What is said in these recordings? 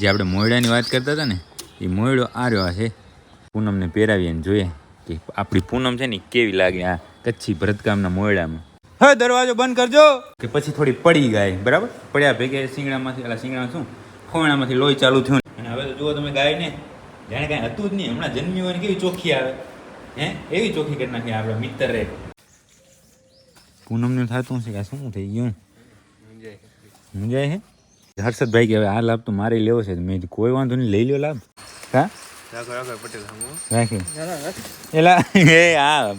જે આપણે મોયડાની વાત કરતા હતા ને એ મોયડો આ રહ્યો છે. પૂનમને પહેરાવીએ ને જોઈએ કે આપણી પૂનમ છે ને કેવી લાગે આ કચ્છી ભરતકામના મોયડામાં. હવે દરવાજો બંધ કરજો. કે પછી થોડી પડી ગાય બરાબર? પડ્યા ભેગે શિંગડામાંથી એટલે શિંગડામાં શું? ખોણામાંથી લોહી ચાલુ થયું. અને હવે તો જુઓ તમે ગાય ને જાણે કાંઈ હતું જ નહીં. હમણાં જન્મી હોય ને કેવી ચોખ્ખી આવે. હે? એવી ચોખ્ખી કરી નાખી આપણા મિત્ર રે પૂનમને થતું છે કે શું થઈ ગયું? મુંજાય હે હર્ષદભાઈ કે હવે આ લાભ તો મારે લેવો છે. મેં કોઈ વાંધો નહીં લઈ લ્યો લાભ. હા? રાખી એલા એ આ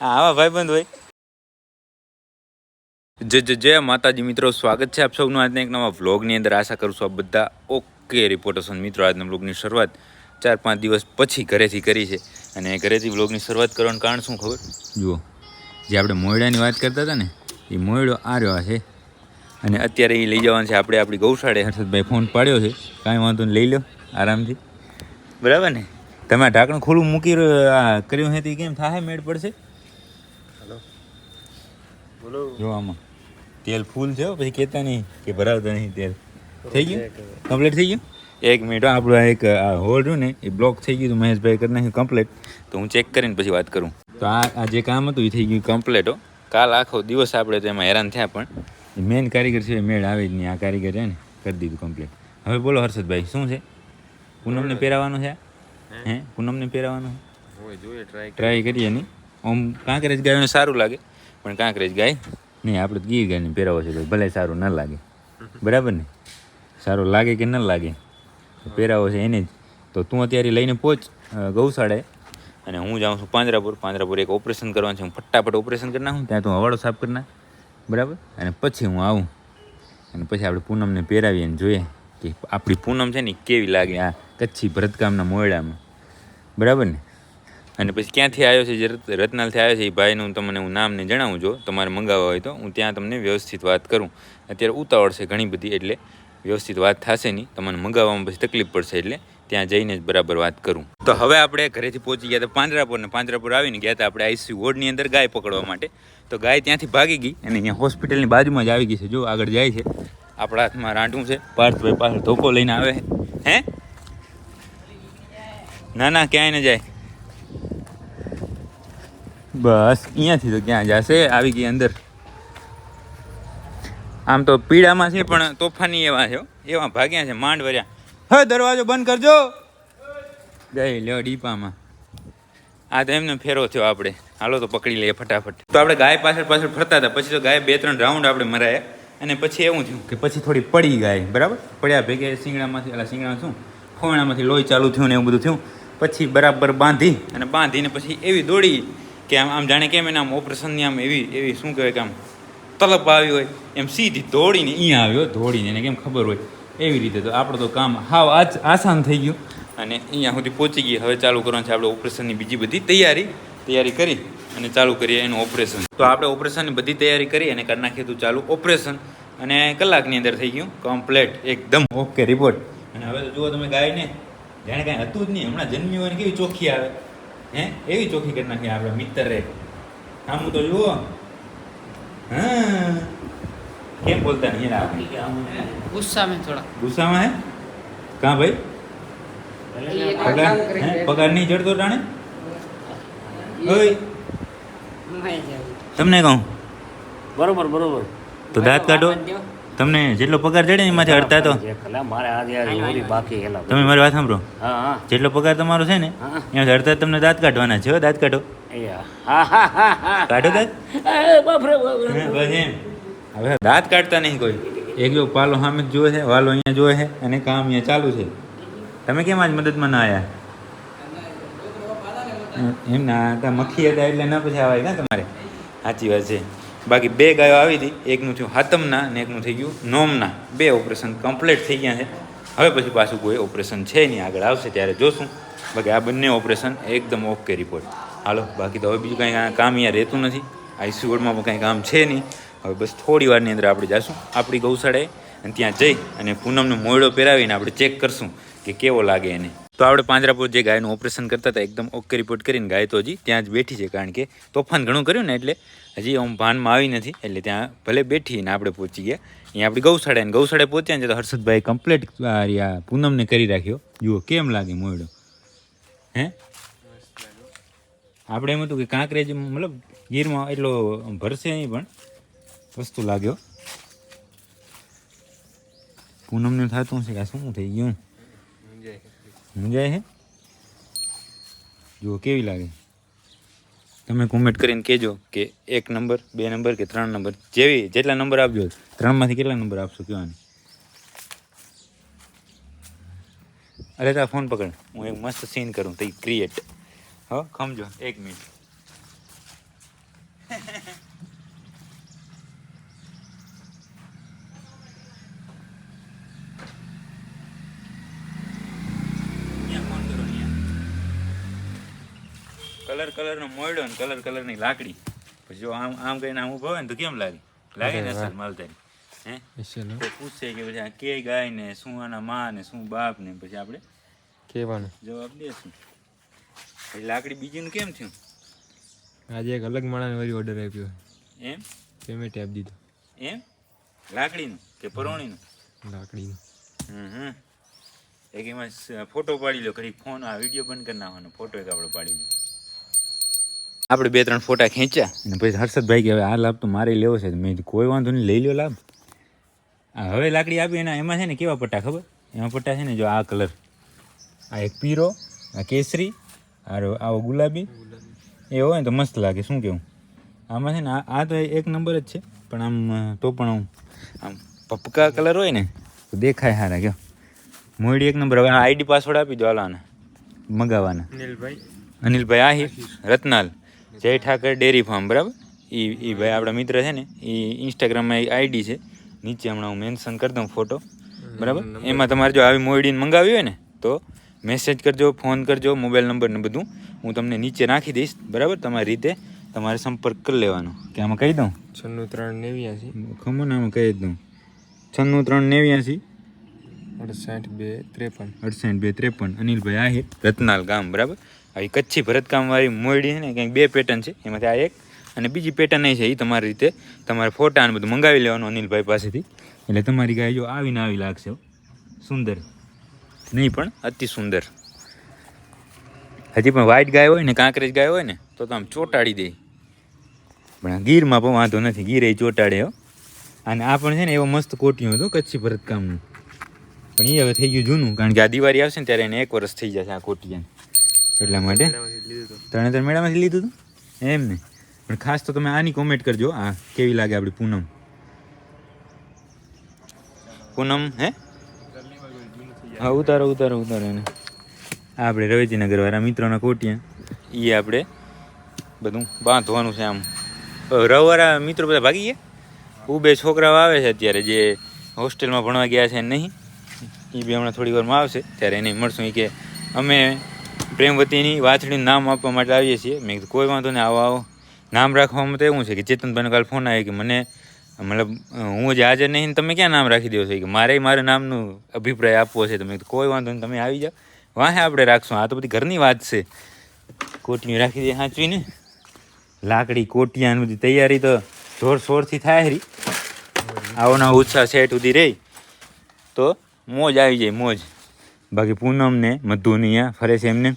આવા ભાઈબંધ હોય. જય જય જય માતાજી મિત્રો સ્વાગત છે આપ સૌનું આજના એક નવા વ્લોગની અંદર. આશા કરું છું આપ બધા ઓકે રિપોર્ટર્સ મિત્રો આજના વ્લોગની શરૂઆત ચાર પાંચ દિવસ પછી ઘરેથી કરી છે. અને ઘરેથી વ્લોગની શરૂઆત કરવાનું કારણ શું ખબર? જુઓ જે આપણે મોયડાની વાત કરતા હતા ને એ મોયડો આ રહ્યો છે. અને અત્યારે એ લઈ જવાનું છે આપણે આપણી ગૌશાળે. હર્ષદભાઈ ફોન પાડ્યો છે. કાંઈ વાંધો નહીં લઈ લો આરામથી. બરાબર ને? તમે આ ઢાંકણ ખુલ્લું મૂકી રહ્યો- કર્યું છે તે કેમ? થાય મેળ પડશે? બોલો. જો આમાં. તેલ ફૂલ છે પછી કહેતા નહીં કે ભરાવતા નહીં તેલ. થઈ ગયું? કમ્પ્લીટ થઈ ગયું? એક મિનિટ હો, આપણું આ એક આ હોલ રહ્યું ને એ બ્લોક થઈ ગયું તો મહેશભાઈ કરી નાખ્યું કમ્પ્લીટ. તો હું ચેક કરીને પછી વાત કરું. તો આ આ જે કામ હતું એ થઈ ગયું કમ્પ્લીટ હો. કાલ આખો દિવસ આપણે તો એમાં હેરાન થયા પણ. મેન કારીગર છે મેળ આવે જ નહીં. આ કારીગર છે ને કરી દીધું કમ્પ્લીટ હવે બોલો હર્ષદભાઈ શું છે? પૂનમને પહેરાવાનું છે? હે? પૂનમને પહેરાવાનું છે? જોઈએ ટ્રાય ટ્રાય કરીએ નહીં. આમ કાંકરેજ ગાયને સારું લાગે પણ કાંકરેજ ગાય નહીં આપણે ગીર ગાયને પહેરાવો છે તો ભલે સારું ન લાગે. બરાબર ને? સારું લાગે કે ન લાગે? પહેરાવો છે એને જ. તો તું અત્યારે લઈને પહોંચ ગૌશાળાએ. અને હું જાઉં છું પાંજરાપુર. પાંજરાપુર એક ઓપરેશન કરવાનું છે. હું ફટાફટ ઓપરેશન કરી નાખું ત્યાં તું હવાડો સાફ કરી નાખ. બરાબર? અને પછી હું આવું. અને પછી આપણે પૂનમને પહેરાવીએ અને જોઈએ કે આપણી પૂનમ છે ને કેવી લાગે આ કચ્છી ભરતકામના મોયડામાં. બરાબર ને? અને પછી ક્યાંથી આવ્યો છે જે રત- રતનાલથી આવ્યો છે એ ભાઈનું તમને હું નામને જણાવું જો તમારે મંગાવવા હોય તો હું ત્યાં તમને વ્યવસ્થિત વાત કરું. અત્યારે ઉતાવળ છે ઘણી બધી એટલે વ્યવસ્થિત વાત થશે નહીં. તમને મંગાવવામાં પછી તકલીફ પડશે એટલે ત્યાં જઈને જ બરાબર વાત કરું. તો હવે આપણે ઘરેથી પહોંચી ગયા હતા પાંજરાપુર ને પાંજરાપુર આવીને ગયા હતા આપણે આઈસી વોર્ડની અંદર ગાય પકડવા માટે. તો ગાય ત્યાંથી ભાગી ગઈ અને અહીંયા હોસ્પિટલની બાજુમાં જ આવી ગઈ છે. જો આગળ જાય છે. આપણા હાથમાં રાંટું છે. પાર્થભાઈ પાછળ ધોકો લઈને આવે હે? ના ના, ક્યાંય ન જાય. બસ, અહીંયાથી તો ક્યાં જશે? આવી ગઈ અંદર. આમ તો પીડામાં છે, પણ તોફાની એવા છે. એવા ભાગ્યા છે, માંડ વર્યા. હવે દરવાજો બંધ કરજો. ગઈ લ્યો ડીપામાં. આ તો એમને ફેરો થયો આપણે. હાલો તો પકડી લઈએ ફટાફટ. તો આપણે ગાય પાછળ પાછળ ફરતા હતા. પછી તો ગાય બે ત્રણ રાઉન્ડ આપણે મરાયા. અને પછી એવું થયું કે પછી થોડી પડી ગાય. બરાબર? પડ્યા ભેગે શિંગડામાંથી એટલે શિંગડા શું? ખોણામાંથી લોહી ચાલુ થયું ને એવું બધું થયું. પછી બરાબર બાંધી અને બાંધીને પછી એવી દોડી કે આમ આમ જાણે કેમ એને આમ ઓપરેશનની આમ એવી એવી શું કહેવાય કે આમ તલપ આવી હોય. એમ સીધી દોડીને અહીંયા આવ્યો, દોડીને. એને કેમ ખબર હોય? એવી રીતે તો આપણું તો કામ હાવ આજ આસાન થઈ ગયું. અને અહીંયા સુધી પહોંચી ગઈ. હવે ચાલુ કરવાનું છે આપણે ઓપરેશનની બીજી બધી તૈયારી. તૈયારી કરી અને ચાલુ કરીએ એનું ઓપરેશન. તો આપણે ઓપરેશનની બધી તૈયારી કરી અને કરી નાખીએ તું ચાલુ ઓપરેશન. અને કલાકની અંદર થઈ ગયું કમ્પ્લેટ એકદમ. ઓકે રિપોર્ટ અને હવે તો જુઓ તમે ગાયને જાણે કાંઈ હતું જ નહીં. હમણાં જન્મી હોય ને કેવી ચોખ્ખી આવે? હે? એવી ચોખ્ખી કરી નાખીએ આપણે મિત્ર રે. આમ તો જુઓ. હા. કેમ બોલતા નહીં યાર આપણે गुस्सा में थोड़ा ગુસ્સામાં હે કાં ભાઈ ये एक પગાર काम करेंगे હે? પગાર નહીં ચડતો ટાણે ઓય मैं जाऊँ તમને કહું બરોબર બરોબર તો દાંત કાઢો તમને જેટલો પગાર ચડે ને એમાંથી અડતા તો જે ખલા મારે આજે આજે ઓલી બાકી હેલા તમે મારી વાત સાંભળો હા હા જેટલો પગાર તમારો છે ને હા. એમાંથી અડતા તમને દાંત કાઢવાના છે હો, દાંત કાઢો એ હા હા હા હા કાઢો દાંત એ બાપરે બાપરે હે, બસ એમ હવે દાંત કાઢતા નહીં કોઈ? એક જો પાલો સામે જ જોવે છે, વાલો અહીંયા જોવે છે, અને કામ અહીંયા ચાલુ છે. તમે કેમ આજ મદદમાં ના આવ્યા એમ ના હતા મખી હતા એટલે ના પછી આવાય ને તમારે. સાચી વાત છે. બાકી બે ગાયો આવી હતી, એકનું થયું હાતમના અને એકનું થઈ ગયું નોમના. બે ઓપરેશન કમ્પ્લીટ થઈ ગયા છે. હવે પછી પાછું કોઈ ઓપરેશન છે નહીં, આગળ આવશે ત્યારે જોશું. બાકી આ બંને ઓપરેશન એકદમ ઓકે રિપોર્ટ. હાલો, બાકી તો હવે બીજું કાંઈ કામ અહીંયા રહેતું નથી. આઈસી વોર્ડમાં પણ કાંઈ કામ છે નહીં. હવે બસ થોડી વારની અંદર આપણે જઈશું આપણી ગૌશાળાએ. અને ત્યાં જઈ અને પૂનમનો મોયડો પહેરાવીને આપણે ચેક કરશું કે કેવો લાગે એને. તો આપણે પાંજરાપુર જે ગાયનું ઓપરેશન કરતા હતા, એકદમ ઓકે રિપોર્ટ કરીને ગાય તો હજી ત્યાં જ બેઠી છે, કારણ કે તોફાન ઘણું કર્યું ને એટલે હજી આમ ભાનમાં આવી નથી. એટલે ત્યાં ભલે બેઠી ને આપણે પહોંચી ગયા. અહીંયા આપણી ગૌશાળા ગૌશાળાએ ગૌશાળા પહોંચ્યા ને તો હર્ષદભાઈ કમ્પ્લેટ પૂનમને કરી રાખ્યો. જુઓ કેમ લાગે મોયડો. હે? આપણે એમ હતું કે કાંકરેજ, મતલબ ગીરમાં એટલો ભરશે નહીં પણ વસ્તુ લાગ્યો. પૂનમને થતું છે કે આ શું થઈ ગયું? મુંજાય છે? જુઓ કેવી લાગે. તમે કોમેન્ટ કરીને કહેજો કે એક નંબર, બે નંબર કે ત્રણ નંબર, જેવી જેટલા નંબર આપજો ત્રણમાંથી કેટલા નંબર આપશો કહેવાની અરે તા ફોન પકડ, હું એક મસ્ત સીન કરું તો ક્રિએટ હો, ખમજો, એક મિનિટ અહીંયા ફોન કરો અહીંયા કલર કલરનો મોયડો ને કલર કલરની લાકડી. પછી જો આમ આમ કરીને આમ ઊભો હોય ને તો કેમ લાગે? લાગે ને અસલ માલધારી. હે? પૂછશે કે પછી આ કે ગાય ને શું આના માં ને શું બાપ ને પછી આપણે કહેવાનું. જવાબ દેશું. પછી લાકડી બીજીનું કેમ થયું? આજે એક અલગ માણસને વળી ઓર્ડર આપ્યો. એમ? પેમેન્ટ આપી દીધું. એમ? લાકડીનું કે પરોણીનું? લાકડીનું. હમ હમ. એક એમાં ફોટો પાડી લો ઘડી ફોન આ વીડિયો બંધ કરી નાખવાનો ફોટો એક આપણે પાડી લો. આપણે બે ત્રણ ફોટા ખેંચ્યા. અને પછી હર્ષદભાઈ કે હવે આ લાભ તો મારે લેવો છે. મેં કોઈ વાંધો નહીં લઈ લો લાભ. આ હવે લાકડી આપી એના એમાં છે ને કેવા પટ્ટા ખબર? એમાં પટ્ટા છે ને જો આ કલર આ એક પીરો આ કેસરી આરો આવો ગુલાબી. એ હોય ને તો મસ્ત લાગે શું કેવું? આમાં છે ને આ આ તો એક નંબર જ છે પણ આમ તો પણ આમ આમ પપકા કલર હોય ને તો દેખાય સારા કયો. મોડી એક નંબર હવે આઈડી પાસવર્ડ આપી દો આલાને આને મગાવવાના. અનિલભાઈ. અનિલભાઈ આહિર રત્નાલ. જય ઠાકર ડેરી ફાર્મ બરાબર? એ એ ભાઈ આપણા મિત્ર છે ને એ ઇન્સ્ટાગ્રામમાં આઈડી છે. નીચે હમણાં હું મેન્શન કરી દઉં ફોટો બરાબર? એમાં તમારે જો આવી મોયડીને મંગાવી હોય ને તો મેસેજ કરજો ફોન કરજો મોબાઈલ નંબર ને બધું. હું તમને નીચે નાખી દઈશ બરાબર? તમારી રીતે તમારે સંપર્ક કરી લેવાનો. કે આમાં કહી દઉં? છન્નું ત્રણ નેવ્યાસી ખમો ને આમાં કહી દઉં. છન્નું ત્રણ નેવ્યાસી અડસાઠ બે ત્રેપન. અડસઠ બે ત્રેપન. અનિલભાઈ આહિર રત્નાલ ગામ બરાબર? આવી કચ્છી ભરતકામવાળી મોયડી છે ને કંઈક બે પેટર્ન છે, એમાંથી આ એક અને બીજી પેટર્ન એ છે એ તમારી રીતે તમારે ફોટા અને બધું મંગાવી લેવાનું અનિલભાઈ પાસેથી. એટલે તમારી ગાય જો આવીને આવી લાગશે સુંદર. નહીં પણ અતિ સુંદર. હજી પણ વ્હાઈટ ગાય હોય ને, કાંકરેજ ગાય હોય ને, તો આમ ચોંટાડી દે. પણ ગીરમાં પણ વાંધો નથી, ગીર એ ચોંટાડે હો. અને આ પણ છે ને, એવો મસ્ત કોટિયો હતો, કચ્છી ભરતકામનું. પણ એ હવે થઈ ગયું જૂનું, કારણ કે આ દિવાળી આવશે ને, ત્યારે એને એક વર્ષ થઈ જશે આ કોટિયાને. એટલા માટે? ત્રણે ત્રણ મેળામાંથી લીધું હતું એમ ને. પણ ખાસ તો તમે આની કોમેન્ટ કરજો, આ કેવી લાગે આપણી પૂનમ? પૂનમ, હે? હા, ઉતારો ઉતારો ઉતારો એને. આપણે રવેચીનગર વાળા મિત્રોના કોટિયા. એ આપણે બધું બાંધવાનું છે આમ. રવવાળા મિત્રો બધા ભાગી ગયા? ઉબે છોકરાઓ આવે છે અત્યારે જે હોસ્ટેલમાં ભણવા ગયા છે નહીં? એ બી હમણાં થોડી વારમાં આવશે. ત્યારે એને મળશું. કે અમે પ્રેમવતીની વાછડીનું નામ આપવા માટે આવીએ છીએ. મેં કીધું, કોઈ વાંધો નહીં, આવો આવો. નામ રાખવામાં તો એવું છે કે ચેતનભાઈનો કાલ ફોન આવ્યો કે મને, મતલબ, હું જે હાજર નહીં તમે ક્યાં નામ રાખી દો છો કે, મારે મારા નામનું અભિપ્રાય આપવો છે. તો મેં કીધું, કોઈ વાંધો નહીં, તમે આવી જાઓ. વાહે આપણે રાખશું. આ તો બધી ઘરની વાત છે. કોટિયું રાખી દે સાચવીને લાકડી, કોટિયા બધી તૈયારી તો જોર શોરથી થાય હરી આવો ના ઉત્સાહ સેટ સુધી રહી તો મોજ આવી જાય, મોજ. બાકી પૂનમ ને મધુ અહીંયા ફરે છે એમને.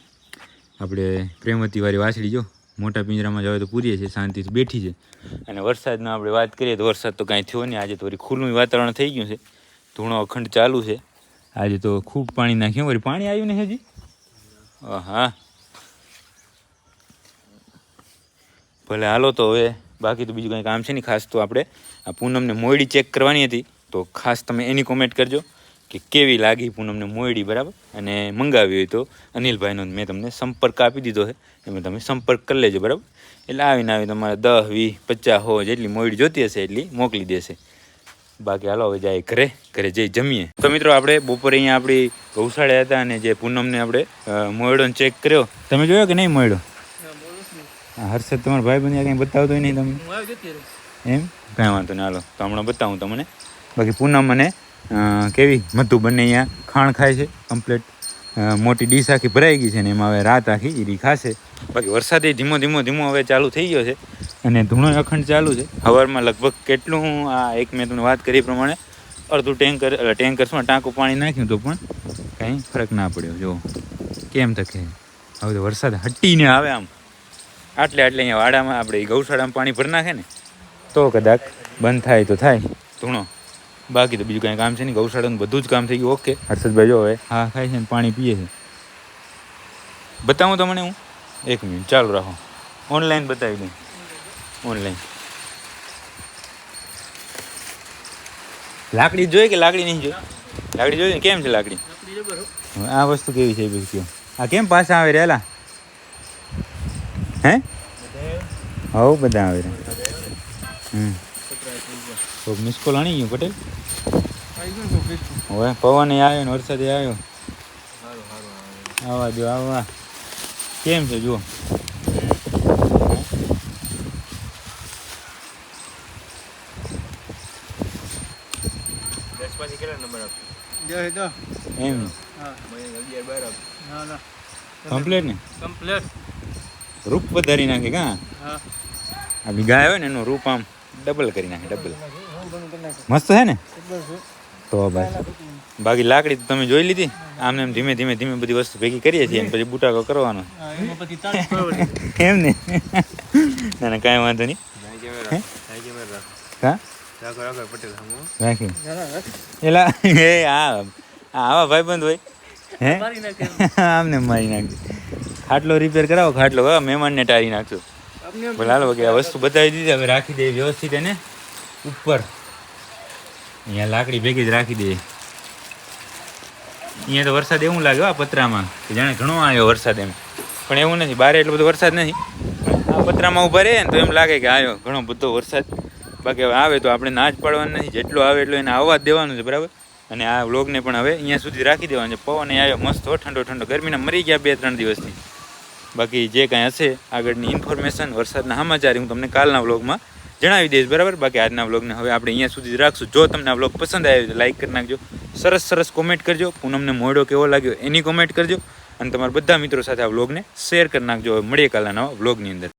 આપણે પ્રેમવતી વાળી વાછડી જો, મોટા પિંજરામાં જવાય તો પૂરીએ છે શાંતિથી બેઠી છે. અને વરસાદનો આપણે વાત કરીએ તો વરસાદ તો કાંઈ થયો નહીં, આજે તો વળી ખુલ્લું વાતાવરણ થઈ ગયું છે. ધૂણો અખંડ ચાલુ છે. આજે તો ખૂબ પાણી નાખ્યું, વળી પાણી આવ્યું ને હજી? હા ભલે હાલો તો હવે, બાકી તો બીજું કંઈ કામ છે નહીં, ખાસ તો આપણે આ પૂનમને મોડી ચેક કરવાની હતી, તો ખાસ તમે એની કોમેન્ટ કરજો. કે કેવી લાગી પૂનમને મોયડી બરાબર? અને મંગાવી હોય તો અનિલભાઈનો મેં તમને સંપર્ક આપી દીધો છે. એમાં તમે સંપર્ક કરી લેજો બરાબર? એટલે આવીને આવી તમારે દસ વીસ પચાસ હો જેટલી મોયડી જોતી હશે એટલી મોકલી દેશે. બાકી હાલો હવે જાય ઘરે ઘરે જઈ જમીએ. તો મિત્રો આપણે બપોરે અહીંયા આપણી ગૌશાળા હતા અને જે પૂનમને આપણે મોયડોને ચેક કર્યો. તમે જોયો કે નહીં મોયડો? હર્ષદ તમારા ભાઈ બંધ કંઈ બતાવતો નહીં તમે એમ? કાંઈ વાંધો નહીં હાલો તો હમણાં બતાવું તમને. બાકી પૂનમ અને અ, કેવી? મધુ બંને અહીંયા ખાણ ખાય છે કમ્પ્લેટ મોટી ડીશ આખી ભરાઈ ગઈ છે ને એમાં હવે રાત આખી ઈરી ખાશે. બાકી વરસાદ ધીમો ધીમો ધીમો હવે ચાલુ થઈ ગયો છે અને ધૂણો અખંડ ચાલુ છે. હવારમાં લગભગ કેટલું આ એક મેં તમને વાત કરી પ્રમાણે અડધું ટેન્કર ટેન્કર્સમાં ટાંકું પાણી નાખ્યું તો પણ કાંઈ ફરક ના પડ્યો. જો કેમ તકે હવે તો વરસાદ હટીને આવે આમ. આટલે આટલે અહીંયા વાડામાં આપણે ગૌશાળામાં પાણી ભરી નાખે ને, તો કદાચ બંધ થાય તો થાય. ધૂણો. બાકી તો બીજું કાંઈ કામ છે નહીં. ગૌશાળાનું બધું જ કામ થઈ ગયું. ઓકે હર્ષદભાઈ જો હવે. હા ખાય છે ને પાણી પીએ છે. બતાવું તમને હું? એક મિનિટ ચાલુ રાખો. ઓનલાઈન બતાવી દઉં. ઓનલાઈન લાકડી જોઈએ કે લાકડી નહીં જોઈ લાકડી જોઈએ કેમ છે લાકડી? હવે આ વસ્તુ કેવી છે એ બધું કયો આ કેમ પાછા આવે રહેલા હે? હવ બધા આવે રે. હમ. તો મિસ કોલ આણી ગયું પટેલ? હવે પવન આવ્યો ને વરસાદ આવ્યો. આવા દો આવા કેમ છે જુઓ. કમ્પ્લેટ ને કમ્પ્લેટ રૂપ વધારી નાખે કા? હા. આપણી ગાય હોય ને એનું રૂપ આમ ડબલ કરી નાખે ડબલ મસ્ત છે ને? તો ભાઈ. બાકી લાકડી તો તમે જોઈ લીધી? આમને એમ ધીમે ધીમે ધીમે બધી વસ્તુ ભેગી કરીએ છીએ, એમ પછી બુટાકો કરવાનો. એમ ને, ના ના કાંઈ વાંધો નહીં. હા? રાખો. એલા આ આવા ભાઈબંધ હોય. હે? આમને મારી નાખજો. ખાટલો રિપેર કરાવો, ખાટલો હા મહેમાનને ટાળી નાખજો. બોલે, હાલો આ વસ્તુ બતાવી દીધી, હવે રાખી દે વ્યવસ્થિત એને. ઉપર. અહીંયા લાકડી ભેગી જ રાખી દે. અહીંયા તો વરસાદ એવું લાગે હો આ પતરામાં કે જાણે ઘણો આવ્યો વરસાદ એમ. પણ એવું નથી, બારે એટલો બધો વરસાદ નથી. આ પતરામાં ઊભા રહે ને તો એમ લાગે કે આવ્યો ઘણો બધો વરસાદ. બાકી હવે આવે તો આપણે ના જ પાડવાનું નથી, જેટલો આવે એટલો એને આવવા જ દેવાનું છે, બરાબર? અને આ વ્લોગને પણ હવે અહીંયા સુધી રાખી દેવાનું છે. પવન આવ્યો મસ્ત, હો, ઠંડો ઠંડો. ગરમીના મરી ગયા બે, ત્રણ દિવસથી. બાકી જે કાંઈ હશે, આગળની ઇન્ફોર્મેશન વરસાદના સમાચાર હું તમને કાલના વ્લોગમાં જણાવી દઈશ, બરાબર? બાકી આજના વ્લોગને હવે આપણે અહીંયા સુધી રાખશું. જો તમને આ વ્લોગ પસંદ આવ્યો તો લાઈક કરી નાખજો. સરસ સરસ કોમેન્ટ કરજો. પૂનમને મોડો કેવો લાગ્યો એની કોમેન્ટ કરજો. અને તમારા બધા મિત્રો સાથે આ વ્લોગને શેર કરી નાખજો. હવે મળીએ કાલના નવા વ્લોગની અંદર.